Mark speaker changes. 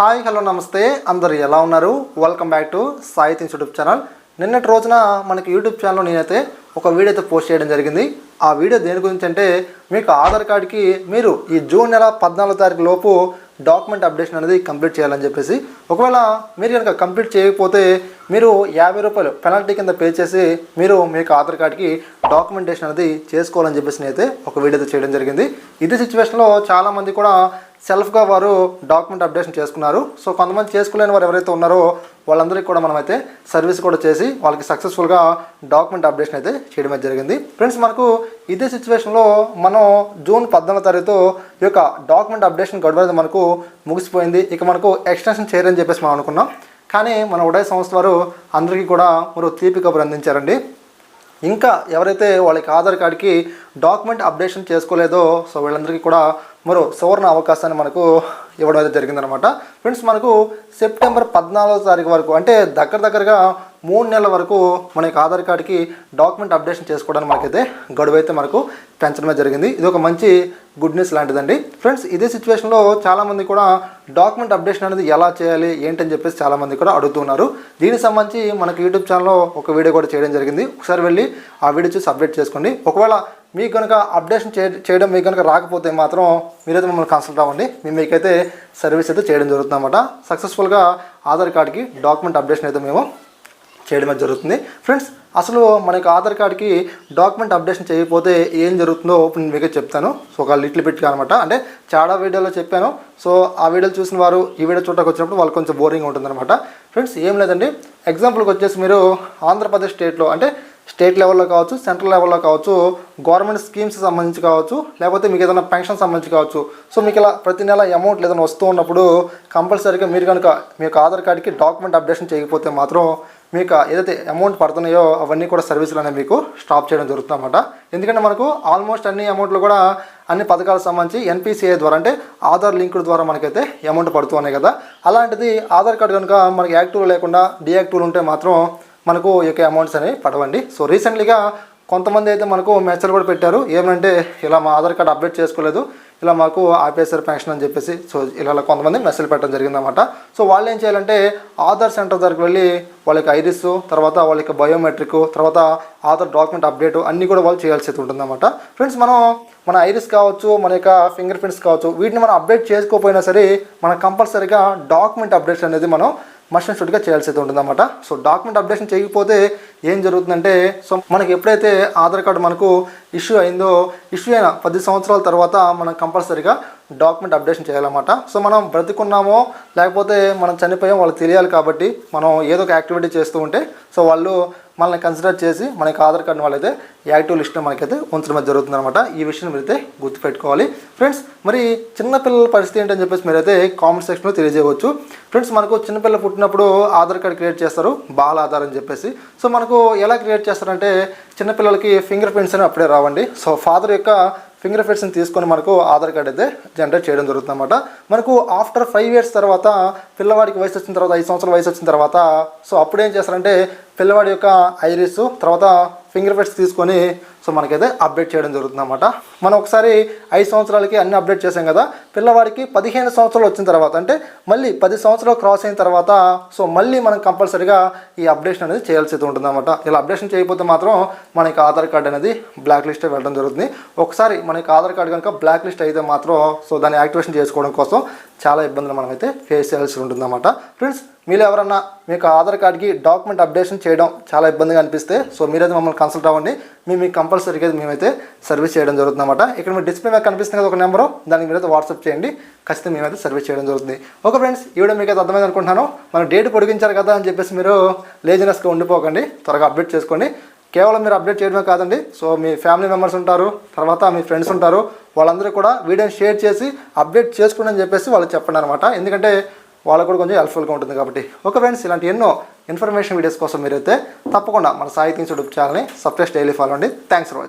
Speaker 1: Hi hello నమస్తే. అందరు ఎలా ఉన్నారు? Welcome back to Sai YouTube channel నిన్నటి రోజున మనకి యూట్యూబ్ ఛానల్లో నేనైతే ఒక వీడియో అయితే పోస్ట్ చేయడం జరిగింది. ఆ వీడియో దేని గురించి అంటే మీకు ఆధార్ కార్డ్కి మీరు ఈ జూన్ నెల పద్నాలుగో తారీఖు లోపు డాక్యుమెంట్ అప్డేషన్ అనేది కంప్లీట్ చేయాలని చెప్పేసి ఒకవేళ మీరు కనుక కంప్లీట్ చేయకపోతే మీరు యాభై రూపాయలు పెనాల్టీ కింద పే చేసి మీరు మీకు ఆధార్ కార్డ్కి డాక్యుమెంటేషన్ అనేది చేసుకోవాలని చెప్పేసి నేనైతే ఒక వీడియో అయితే చేయడం జరిగింది. ఇదే సిచ్యువేషన్లో చాలామంది కూడా సెల్ఫ్గా వారు డాక్యుమెంట్ అప్డేషన్ చేసుకున్నారు. సో కొంతమంది చేసుకోలేని వారు ఎవరైతే ఉన్నారో వాళ్ళందరికీ కూడా మనమైతే సర్వీస్ కూడా చేసి వాళ్ళకి సక్సెస్ఫుల్గా డాక్యుమెంట్ అప్డేషన్ అయితే చేయడం జరిగింది. ఫ్రెండ్స్ మనకు ఇదే సిచ్యువేషన్లో మనం జూన్ పద్నాలుగు తారీఖు ఈ యొక్క డాక్యుమెంట్ అప్డేషన్ గడువు అనేది మనకు ముగిసిపోయింది. ఇక మనకు ఎక్స్టెన్షన్ చేయరని చెప్పేసి మనం అనుకున్నాం. కానీ మన ఉదయ సంస్థ వారు అందరికీ కూడా మరో తీపి కబురు అందించారండి. ఇంకా ఎవరైతే వాళ్ళకి ఆధార్ కార్డ్కి డాక్యుమెంట్ అప్డేషన్ చేసుకోలేదో సో వీళ్ళందరికీ కూడా మరో సువర్ణ అవకాశాన్ని మనకు ఇవ్వడం అయితే జరిగిందనమాట ఫ్రెండ్స్ మనకు సెప్టెంబర్ పద్నాలుగో తారీఖు వరకు అంటే దగ్గర దగ్గరగా మూడు నెలల వరకు మన యొక్క ఆధార్ కార్డ్కి డాక్యుమెంట్ అప్డేషన్ చేసుకోవడానికి మనకైతే గడువు అయితే మనకు పెంచడమే జరిగింది. ఇది ఒక మంచి గుడ్ న్యూస్ లాంటిదండి. ఫ్రెండ్స్ ఇదే సిచ్యువేషన్లో చాలామంది కూడా డాక్యుమెంట్ అప్డేషన్ అనేది ఎలా చేయాలి ఏంటని చెప్పేసి చాలామంది కూడా అడుగుతున్నారు దీనికి సంబంధించి మనకి యూట్యూబ్ ఛానల్లో ఒక వీడియో కూడా చేయడం జరిగింది. ఒకసారి వెళ్ళి ఆ వీడియో చూసి అప్డేట్ చేసుకోండి. ఒకవేళ మీకు కనుక అప్డేషన్ చేయడం మీకు కనుక రాకపోతే మాత్రం మీరైతే మమ్మల్ని కన్సల్ట్ అవ్వండి. మేము మీకైతే సర్వీస్ అయితే చేయడం జరుగుతుందన్నమాట. సక్సెస్ఫుల్గా ఆధార్ కార్డ్కి డాక్యుమెంట్ అప్డేషన్ అయితే మేము చేయడం జరుగుతుంది. ఫ్రెండ్స్ అసలు మనకి ఆధార్ కార్డ్కి డాక్యుమెంట్ అప్డేషన్ చేయకపోతే ఏం జరుగుతుందో ఇప్పుడు నేను మీకు చెప్తాను. సో ఒక లిటిల్ బిట్ అనమాట. అంటే చాలా వీడియోలో చెప్పాను. సో ఆ వీడియోలు చూసిన వారు ఈ వీడియో చూడటానికి వచ్చినప్పుడు వాళ్ళకి కొంచెం బోరింగ్ ఉంటుందన్నమాట. ఫ్రెండ్స్ ఏం లేదండి. ఎగ్జాంపుల్కి వచ్చేసి మీరు ఆంధ్రప్రదేశ్ స్టేట్లో అంటే స్టేట్ లెవెల్లో కావచ్చు సెంట్రల్ లెవెల్లో కావచ్చు గవర్నమెంట్ స్కీమ్స్ సంబంధించి కావచ్చు లేకపోతే మీకు ఏదైనా పెన్షన్ సంబంధించి కావచ్చు. సో మీకు ఇలా ప్రతి నెల అమౌంట్ ఏదైనా వస్తూ ఉన్నప్పుడు కంపల్సరీగా మీరు కనుక మీ యొక్క ఆధార్ కార్డ్కి డాక్యుమెంట్ అప్డేషన్ చేయకపోతే మాత్రం మీకు ఏదైతే అమౌంట్ పడుతున్నాయో అవన్నీ కూడా సర్వీసులు అనేవి మీకు స్టాప్ చేయడం జరుగుతుంది అనమాట ఎందుకంటే మనకు ఆల్మోస్ట్ అన్ని అమౌంట్లు కూడా అన్ని పథకాలకు సంబంధించి ఎన్పిసిఐ ద్వారా అంటే ఆధార్ లింకుడ్ ద్వారా మనకైతే అమౌంట్ పడుతున్నాయి కదా. అలాంటిది ఆధార్ కార్డు కనుక మనకి యాక్టివ్ లేకుండా డియాక్టివ్ ఉంటే మాత్రం మనకు ఈ యొక్క అమౌంట్స్ అనేవి పడవండి. సో రీసెంట్లీగా కొంతమంది అయితే మనకు మెసేజ్ కూడా పెట్టారు. ఏమంటే ఇలా మా ఆధార్ కార్డు అప్డేట్ చేసుకోలేదు. ఇలా మాకు ఆపేసారు పెన్షన్ అని చెప్పేసి సో ఇలా కొంతమంది మెసేజ్ పెట్టడం జరిగిందన్నమాట. సో వాళ్ళు ఏం చేయాలంటే ఆధార్ సెంటర్ దగ్గరికి వెళ్ళి వాళ్ళకి ఐరిస్ తర్వాత వాళ్ళకి బయోమెట్రిక్ తర్వాత ఆధార్ డాక్యుమెంట్ అప్డేట్ అన్నీ కూడా వాళ్ళు చేయాల్సి అయితే ఉంటుందన్నమాట. ఫ్రెండ్స్ మనం మన ఐరిస్ కావచ్చు మన యొక్క ఫింగర్ ప్రింట్స్ కావచ్చు వీటిని మనం అప్డేట్ చేసుకోకపోయినా సరే మనం కంపల్సరీగా డాక్యుమెంట్ అప్డేట్స్ అనేది మనం మస్ట్ అండ్ షుడ్గా చేయాల్సి అయితే ఉంటుందన్నమాట. సో డాక్యుమెంట్ అప్డేషన్ చేయకపోతే ఏం జరుగుతుందంటే సో మనకి ఎప్పుడైతే ఆధార్ కార్డు మనకు ఇష్యూ అయిందో ఇష్యూ అయిన పది సంవత్సరాల తర్వాత మనం కంపల్సరీగా డాక్యుమెంట్ అప్డేషన్ చేయాలన్నమాట. సో మనం బ్రతికున్నామో లేకపోతే మనం చనిపోయాం వాళ్ళకి తెలియాలి కాబట్టి మనం ఏదో ఒక యాక్టివిటీ చేస్తూ ఉంటే సో వాళ్ళు మనల్ని కన్సిడర్ చేసి మనకి ఆధార్ కార్డు వాళ్ళైతే యాక్టివ్ లిస్ట్లో మనకైతే ఉంచడం జరుగుతుంది అనమాట ఈ విషయం మీరైతే గుర్తుపెట్టుకోవాలి. ఫ్రెండ్స్ మరి చిన్నపిల్లల పరిస్థితి ఏంటని చెప్పేసి మీరైతే కామెంట్ సెక్షన్లో తెలియజేయవచ్చు. ఫ్రెండ్స్ మనకు చిన్నపిల్లలు పుట్టినప్పుడు ఆధార్ కార్డు క్రియేట్ చేస్తారు బాల ఆధార్ అని చెప్పేసి. సో మనకు ఎలా క్రియేట్ చేస్తారంటే చిన్నపిల్లలకి ఫింగర్ ప్రింట్స్ అని అప్పుడే రావండి. సో ఫాదర్ యొక్క ఫింగర్ ప్రింట్స్ని తీసుకొని మనకు ఆధార్ కార్డ్ అయితే జనరేట్ చేయడం జరుగుతుంది అనమాట మనకు ఆఫ్టర్ ఫైవ్ ఇయర్స్ తర్వాత పిల్లవాడికి వయసు వచ్చిన తర్వాత ఐదు సంవత్సరాల వయసు వచ్చిన తర్వాత సో అప్పుడు ఏం చేస్తారంటే పిల్లవాడి యొక్క ఐరిస్ తర్వాత ఫింగర్ ప్రింట్స్ తీసుకొని సో మనకైతే అప్డేట్ చేయడం జరుగుతుంది అనమాట మనం ఒకసారి ఐదు సంవత్సరాలకి అన్ని అప్డేట్ చేసాం కదా పిల్లవాడికి పదిహేను సంవత్సరాలు వచ్చిన తర్వాత అంటే మళ్ళీ పది సంవత్సరాలు క్రాస్ అయిన తర్వాత సో మళ్ళీ మనం కంపల్సరీగా ఈ అప్డేషన్ అనేది చేయాల్సి ఉంటుంది అనమాట ఇలా అప్డేషన్ చేయకపోతే మాత్రం మనకి ఆధార్ కార్డ్ అనేది బ్లాక్ లిస్ట్ వెళ్ళడం జరుగుతుంది. ఒకసారి మనకి ఆధార్ కార్డ్ కనుక బ్లాక్ లిస్ట్ అయితే మాత్రం సో దాన్ని యాక్టివేషన్ చేసుకోవడం కోసం చాలా ఇబ్బందులు మనమైతే ఫేస్ చేయాల్సి ఉంటుందన్నమాట. ఫ్రెండ్స్ మీరు ఎవరన్నా మీకు ఆధార్ కార్డ్కి డాక్యుమెంట్ అప్డేషన్ చేయడం చాలా ఇబ్బందిగా అనిపిస్తే సో మీరైతే మమ్మల్ని కన్సల్ట్ అవ్వండి. మేము మీకు కంపల్సరీగా మేమైతే సర్వీస్ చేయడం జరుగుతుందన్నమాట. ఇక్కడ మీ డిస్ప్లే మీద కనిపిస్తుంది కదా ఒక నెంబరు దానికి మీరైతే వాట్సాప్ చేయండి. ఖచ్చితంగా మేమైతే సర్వీస్ చేయడం జరుగుతుంది. ఓకే ఫ్రెండ్స్ ఈ వీడియో మీకు అయితే అర్థమైంది అనుకుంటున్నాను. మనం డేట్ పొడిగించారు కదా అని చెప్పేసి మీరు లేజినెస్గా ఉండిపోకండి. త్వరగా అప్డేట్ చేసుకోండి. కేవలం మీరు అప్డేట్ చేయడమే కాదండి. సో మీ ఫ్యామిలీ మెంబర్స్ ఉంటారు తర్వాత మీ ఫ్రెండ్స్ ఉంటారు వాళ్ళందరూ కూడా వీడియోని షేర్ చేసి అప్డేట్ చేసుకోండి అని చెప్పేసి వాళ్ళు చెప్పండి అనమాట ఎందుకంటే వాళ్ళకు కూడా కొంచెం హెల్ప్ఫుల్గా ఉంటుంది కాబట్టి. ఓకే ఫ్రెండ్స్ ఇలాంటి ఎన్నో ఇన్ఫర్మేషన్ వీడియోస్ కోసం మీరైతే తప్పకుండా మన సాహిత్యం థింగ్స్ యూట్యూబ్ ఛానల్ని సబ్స్క్రైబ్ డైలీ ఫాలో అండి థ్యాంక్స్ ఫర్ వాచింగ్.